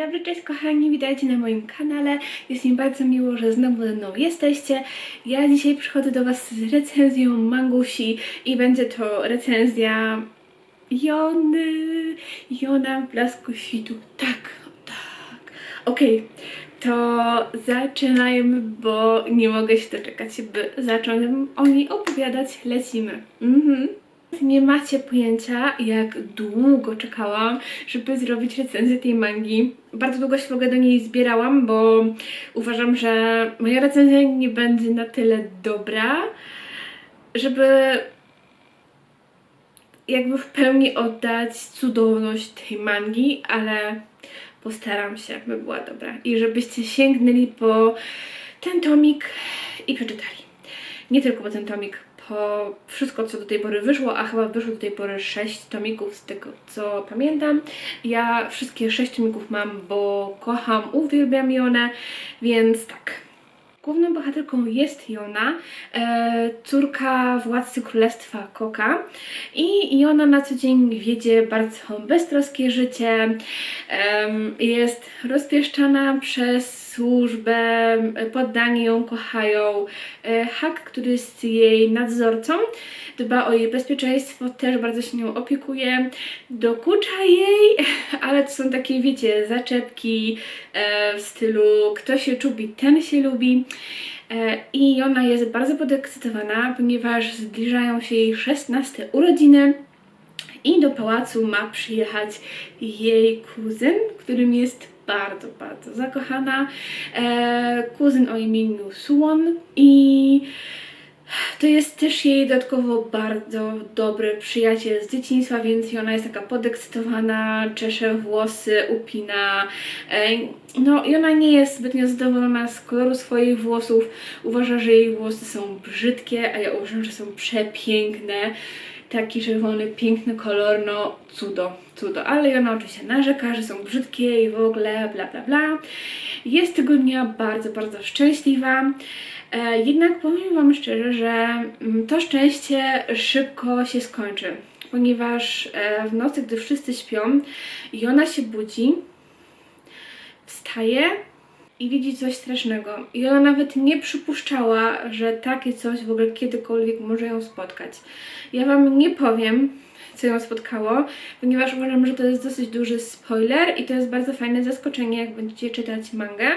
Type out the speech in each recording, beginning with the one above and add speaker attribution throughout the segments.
Speaker 1: dobry, cześć kochani, witajcie na moim kanale. Jest mi bardzo miło, że znowu ze mną jesteście. Ja dzisiaj przychodzę do Was z recenzją Mangusi i będzie to recenzja Jony, Jona blasku świtu. Tak, tak. Okej, to zaczynajmy, bo nie mogę się doczekać, by zacząć o niej opowiadać. Lecimy. Mhm. Nie macie pojęcia, jak długo czekałam, żeby zrobić recenzję tej mangi. Bardzo długo się do niej zbierałam, bo uważam, że moja recenzja nie będzie na tyle dobra, żeby jakby w pełni oddać cudowność tej mangi, ale postaram się, by była dobra. I żebyście sięgnęli po ten tomik i przeczytali. Nie tylko po ten tomik, po wszystko, co do tej pory wyszło, a chyba wyszło do tej pory 6 tomików z tego, co pamiętam. Ja wszystkie 6 tomików mam, bo kocham, uwielbiam Jonę, więc tak. Główną bohaterką jest Jona, e, córka władcy królestwa Koka. I Jona na co dzień wiedzie bardzo beztroskie życie, em, jest rozpieszczana przez służbę, poddani ją kochają, e, Hak, który jest jej nadzorcą, dba o jej bezpieczeństwo, też bardzo się nią opiekuje, dokucza jej, ale to są takie, wiecie, zaczepki e, w stylu kto się czubi, ten się lubi. E, I ona jest bardzo podekscytowana, ponieważ zbliżają się jej 16 urodziny i do pałacu ma przyjechać jej kuzyn, którym jest bardzo, bardzo zakochana. E, kuzyn o imieniu Suwon i to jest też jej dodatkowo bardzo dobry przyjaciel z dzieciństwa, więc ona jest taka podekscytowana, czesze włosy, upina. No i ona nie jest zbytnio zadowolona z koloru swoich włosów. Uważa, że jej włosy są brzydkie, a ja uważam, że są przepiękne. Taki czerwony, piękny kolor, no cudo, cudo. Ale ona oczywiście narzeka, że są brzydkie i w ogóle bla bla bla. Jest tego dnia bardzo, bardzo szczęśliwa. E, jednak powiem Wam szczerze, że mm, to szczęście szybko się skończy, ponieważ e, w nocy, gdy wszyscy śpią i ona się budzi, wstaje i widzi coś strasznego. I ona nawet nie przypuszczała, że takie coś w ogóle kiedykolwiek może ją spotkać. Ja Wam nie powiem, co ją spotkało, ponieważ uważam, że to jest dosyć duży spoiler i to jest bardzo fajne zaskoczenie, jak będziecie czytać mangę.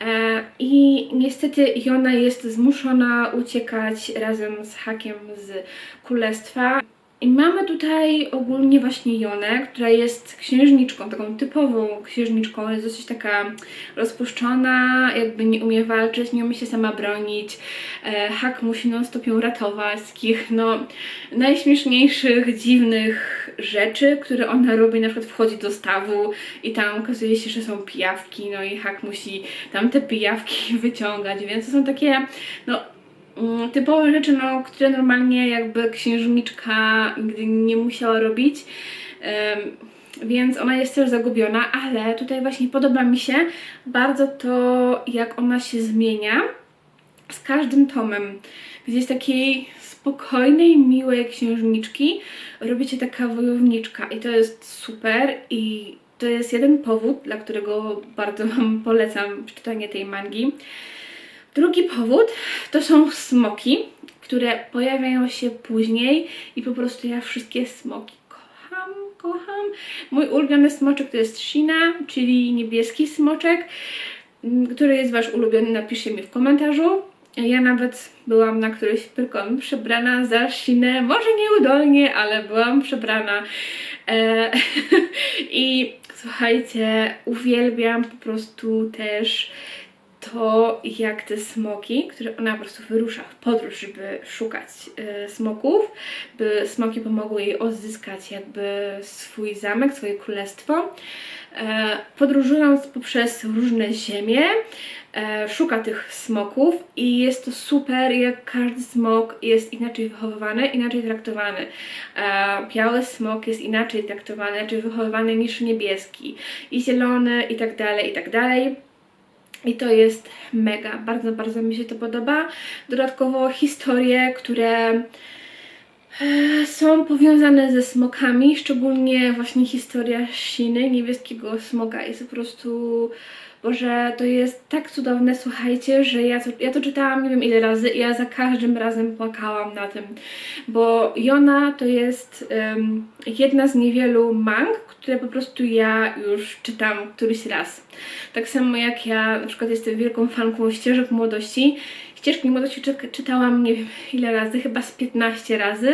Speaker 1: E, I niestety Jona jest zmuszona uciekać razem z Hakiem z królestwa. I mamy tutaj ogólnie właśnie Jonę, która jest księżniczką, taką typową księżniczką, jest dosyć taka rozpuszczona, jakby nie umie walczyć, nie umie się sama bronić. E, Hak musi non stop ją ratować z takich, no, najśmieszniejszych, dziwnych rzeczy, które ona robi, na przykład wchodzi do stawu i tam okazuje się, że są pijawki, no i Hak musi tam te pijawki wyciągać, więc to są takie, no, typowe rzeczy, no, które normalnie jakby księżniczka nigdy nie musiała robić. Więc ona jest też zagubiona, ale tutaj właśnie podoba mi się bardzo to, jak ona się zmienia z każdym tomem. Gdzie z takiej spokojnej, miłej księżniczki robi się taka wojowniczka i to jest super i to jest jeden powód, dla którego bardzo Wam polecam czytanie tej mangi. Drugi powód to są smoki, które pojawiają się później i po prostu ja wszystkie smoki kocham, kocham. Mój ulubiony smoczek to jest Shina, czyli niebieski smoczek. Mm, Który jest Wasz ulubiony, napiszcie mi w komentarzu. Ja nawet byłam na którejś pyrkon przebrana za Shinę, może nieudolnie, ale byłam przebrana. E, I słuchajcie, uwielbiam po prostu też to, jak te smoki, które ona po prostu wyrusza w podróż, żeby szukać e, smoków, by smoki pomogły jej odzyskać jakby swój zamek, swoje królestwo. E, podróżując poprzez różne ziemie, e, szuka tych smoków i jest to super, jak każdy smok jest inaczej wychowywany, inaczej traktowany. E, biały smok jest inaczej traktowany, inaczej wychowywany niż niebieski i zielony i tak dalej, i tak dalej. I to jest mega, bardzo, bardzo mi się to podoba. Dodatkowo historie, które e, są powiązane ze smokami, szczególnie właśnie historia Shiny, niebieskiego smoka jest po prostu Boże, to jest tak cudowne, słuchajcie, że ja to, ja to czytałam nie wiem ile razy i ja za każdym razem płakałam na tym, bo Jona to jest em, jedna z niewielu mang, które po prostu ja już czytam któryś raz. Tak samo jak ja na przykład jestem wielką fanką ścieżek młodości. Ścieżki młodości czy, czytałam nie wiem ile razy, chyba z 15 razy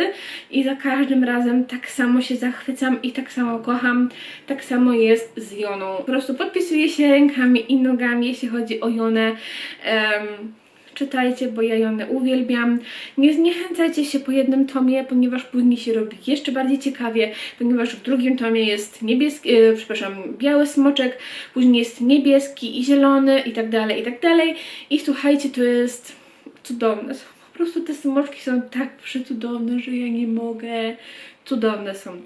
Speaker 1: i za każdym razem tak samo się zachwycam i tak samo kocham. Tak samo jest z Joną. Po prostu podpisuję się rękami i nogami, jeśli chodzi o Jonę. Em, czytajcie, bo ja Jonę uwielbiam. Nie zniechęcajcie się po jednym tomie, ponieważ później się robi jeszcze bardziej ciekawie, ponieważ w drugim tomie jest niebieski, e, przepraszam, biały smoczek, później jest niebieski i zielony i tak dalej, i tak dalej. I słuchajcie, to jest cudowne. Po prostu te smoczki są tak przecudowne, że ja nie mogę. Cudowne są.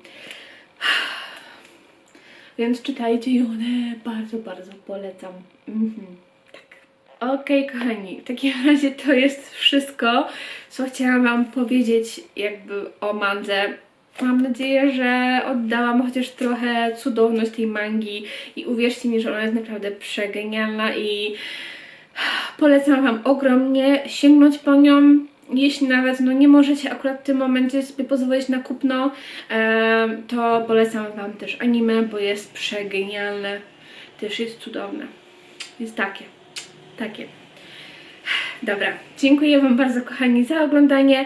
Speaker 1: Więc czytajcie Jonę, bardzo, bardzo polecam. Mhm, Okej, kochani, w takim razie to jest wszystko, co chciałam Wam powiedzieć jakby o mandze. Mam nadzieję, że oddałam chociaż trochę cudowność tej mangi i uwierzcie mi, że ona jest naprawdę przegenialna i polecam Wam ogromnie sięgnąć po nią. Jeśli nawet no, nie możecie akurat w tym momencie sobie pozwolić na kupno, to polecam Wam też anime, bo jest przegenialne. Też jest cudowne. Jest takie. Takie. Dobra, dziękuję Wam bardzo kochani za oglądanie.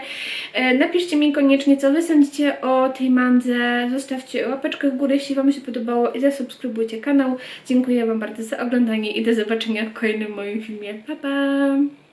Speaker 1: E, napiszcie mi koniecznie, co Wy sądzicie o tej mandze. Zostawcie łapeczkę w górę, jeśli Wam się podobało i zasubskrybujcie kanał. Dziękuję Wam bardzo za oglądanie i do zobaczenia w kolejnym moim filmie. Pa, pa!